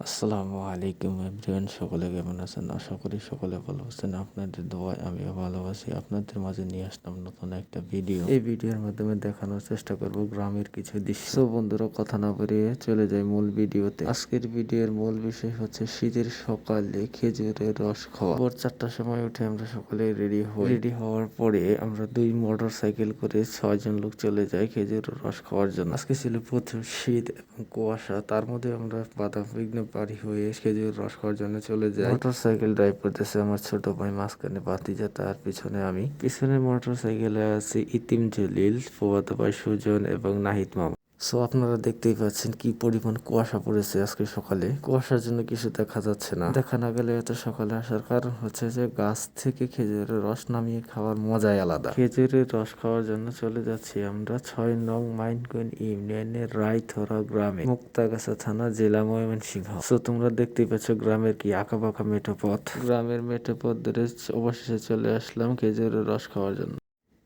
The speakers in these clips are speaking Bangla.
আসসালামু আলাইকুম এভরিওয়ান সকলে কেমন আছেন? আশা করি সকলে ভালো আছেন। আপনাদের দোয়ায় আমিও ভালো আছি আপনাদের মাঝে নিয়ে আসলাম নতুন একটা ভিডিও। এই ভিডিওর মাধ্যমে দেখানোর চেষ্টা করব গ্রামের কিছু দৃশ্য। বন্ধুরা কথা না বাড়িয়ে চলে যাই মূল ভিডিওতে। আজকের ভিডিওর মূল বিষয় হচ্ছে শীতের সকালে খেজুরের রস খাওয়া। ভোর চারটার সময় উঠে আমরা সকলে রেডি হই। রেডি হওয়ার পরে আমরা দুই মোটর সাইকেল করে ছয়জন লোক চলে যাই খেজুরের রস খাওয়ার জন্য। আজকে ছিল প্রচুর শীত এবং কুয়াশা। তার মধ্যে আমরা বাধা বিঘ্ন পারি হয়ে খেজুর রস খাওয়ার জন্য চলে যায় মোটর সাইকেল ড্রাইভ করতেছে আমার ছোট ভাই, মাঝখানে বাতিজা তার পিছনে আমি। পিছনে মোটর সাইকেলে আছে ইতিম জলিল ফুয়াতো ভাই সুজন এবং নাহিদ মামা। সো আপনারা দেখতেই পাচ্ছেন কি পরিমাণ কুয়াশা পড়েছে আজকে সকালে। কুয়াশার জন্য কিছু দেখা যাচ্ছে না। দেখা না গেলে এত সকালে আসার কারণ হচ্ছে যে, গাছ থেকে খেজুরের রস নামিয়ে খাওয়ার মজাই আলাদা। খেজুরের রস খাওয়ার জন্য চলে যাচ্ছি আমরা ছয় নং মাইনকুইন ইউনিয়নের রায়থরা গ্রামে, মুক্তাগাছা থানা, জেলা ময়মনসিংহ। সো তোমরা দেখতেই পাচ্ছ গ্রামের কি আঁকা বাঁকা মেঠো পথ। গ্রামের মেঠো পথ ধরে অবশেষে চলে আসলাম খেজুরের রস খাওয়ার জন্য।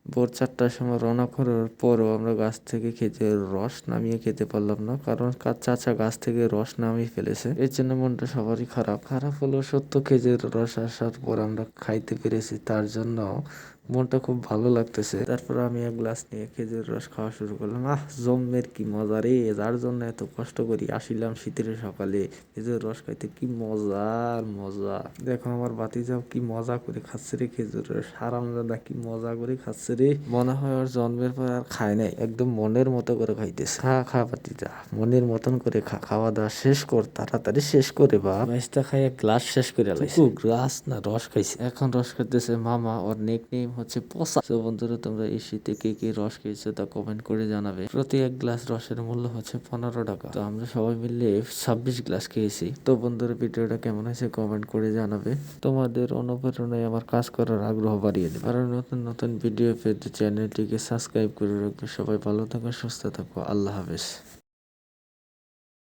ভোর চারটার সময় রওনা করার পরও আমরা গাছ থেকে খেজুরের রস নামিয়ে খেতে পারলাম না। কারণ কার চাচা গাছ থেকে রস নামিয়ে ফেলেছে। এর জন্য মনটা সবারই খারাপ। খারাপ হলেও সত্য খেজুরের রস আসার পর আমরা খাইতে পেরেছি। তার জন্য মনটা খুব ভালো লাগতেছে। তারপর আমি এক গ্লাস নিয়ে খেজুর রস খাওয়া শুরু করলাম। আহ জম্মের কি মজা রে যার জন্য এত কষ্ট করি? আসিলাম শীতের সকালে। খেজুর রস খাইতে কি মজার মজা। দেখো আমার বাতি যাও কি মজা করে খাচ্ছে রে খেজুর রস। হারামজাদা কি মজা করে খাচ্ছে রে। মনে হয় ওর জন্মের পর আর খায় নাই। একদম মনের মতো করে খাইতেছে। খা খা বাতিজা মনের মতন করে খা। খাওয়া দাওয়া শেষ কর তাড়াতাড়ি শেষ করে বা মেসটা খাই গ্লাস শেষ করে গ্লাস না রস খাইছে। এখন রস খাইতেছে মামা ওর নেক নেম হচ্ছে পোসা তো বন্ধুরা, তোমরা এই শীতে কে কে রস খেয়েছো তা কমেন্ট করে জানাবে। প্রতি এক গ্লাস রসের মূল্য হচ্ছে পনেরো টাকা। তো আমরা সবাই মিলে ছাব্বিশ গ্লাস খেয়েছি। তো বন্ধুরা, ভিডিওটা কেমন হয়েছে কমেন্ট করে জানাবে। তোমাদের অনুপ্রেরণায় আমার কাজ করার আগ্রহ বাড়িয়ে দেবে। আরও নতুন নতুন ভিডিও পেতে চ্যানেলটিকে সাবস্ক্রাইব করে রাখবে। সবাই ভালো থাকো, সুস্থ থাকো। আল্লাহ হাফেজ।